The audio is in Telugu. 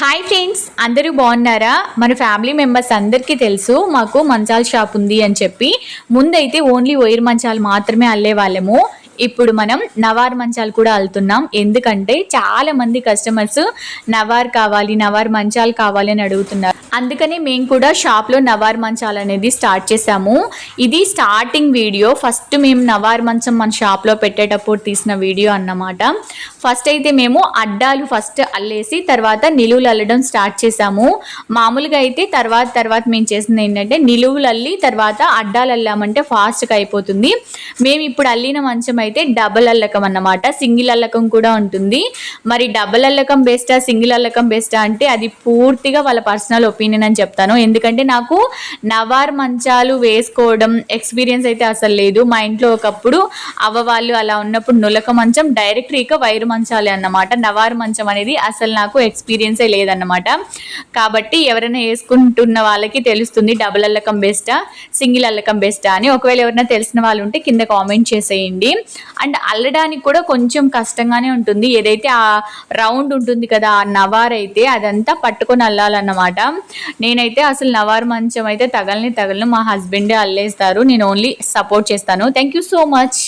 హాయ్ ఫ్రెండ్స్ అందరూ బాగున్నారా? మన ఫ్యామిలీ మెంబర్స్ అందరికీ తెలుసు మాకు మంచాల షాప్ ఉంది అని చెప్పి. ముందైతే ఓన్లీ వైర్ మంచాలు మాత్రమే అల్లే వాళ్ళము. ఇప్పుడు మనం నవార్ మంచాలు కూడా అల్లుతున్నాం. ఎందుకంటే చాలా మంది కస్టమర్స్ నవార్ కావాలి నవార్ మంచాలు కావాలి అని అడుగుతున్నారు. అందుకని మేము కూడా షాప్లో నవార్ మంచాలు అనేది స్టార్ట్ చేసాము ఇది స్టార్టింగ్ వీడియో ఫస్ట్ మేము నవార్ మంచం మన షాప్లో పెట్టేటప్పుడు తీసిన వీడియో అన్నమాట. ఫస్ట్ అయితే మేము అడ్డాలు ఫస్ట్ అల్లేసి తర్వాత నిలువులు అల్లడం స్టార్ట్ చేసాము మామూలుగా అయితే తర్వాత తర్వాత మేము చేసింది ఏంటంటే నిలువులు అల్లి తర్వాత అడ్డాలు అల్లామంటే ఫాస్ట్గా అయిపోతుంది. మేము ఇప్పుడు అల్లిన మంచం అయితే అయితే డబల్ అల్లకం అన్నమాట. సింగిల్ అల్లకం కూడా ఉంటుంది. మరి డబల్ అల్లకం బెస్టా సింగిల్ అల్లకం బెస్టా అంటే అది పూర్తిగా వాళ్ళ పర్సనల్ ఒపీనియన్ అని చెప్తాను. ఎందుకంటే నాకు నవార్ మంచాలు వేసుకోవడం ఎక్స్పీరియన్స్ అయితే అసలు లేదు. మా ఇంట్లో ఒకప్పుడు అవ్వవాళ్ళు అలా ఉన్నప్పుడు నులక మంచం డైరెక్ట్ ఇక వైరు మంచాలే అన్నమాట. నవార్ మంచం అనేది అసలు నాకు ఎక్స్పీరియన్సే లేదన్నమాట. కాబట్టి ఎవరైనా వేసుకుంటున్న వాళ్ళకి తెలుస్తుంది డబుల్ అల్లకం బెస్టా సింగిల్ అల్లకం బెస్టా అని. ఒకవేళ ఎవరైనా తెలిసిన వాళ్ళు ఉంటే కింద కామెంట్ చేసేయండి. అండ్ అల్లడానికి కూడా కొంచెం కష్టంగానే ఉంటుంది. ఏదైతే ఆ రౌండ్ ఉంటుంది కదా ఆ నవార్ అయితే అదంతా పట్టుకొని అల్లాలన్నమాట. నేనైతే అసలు నవార్ మంచం అయితే తగలని తగలను మా హస్బెండే అల్లేస్తారు. నేను ఓన్లీ సపోర్ట్ చేస్తాను. Thank you so much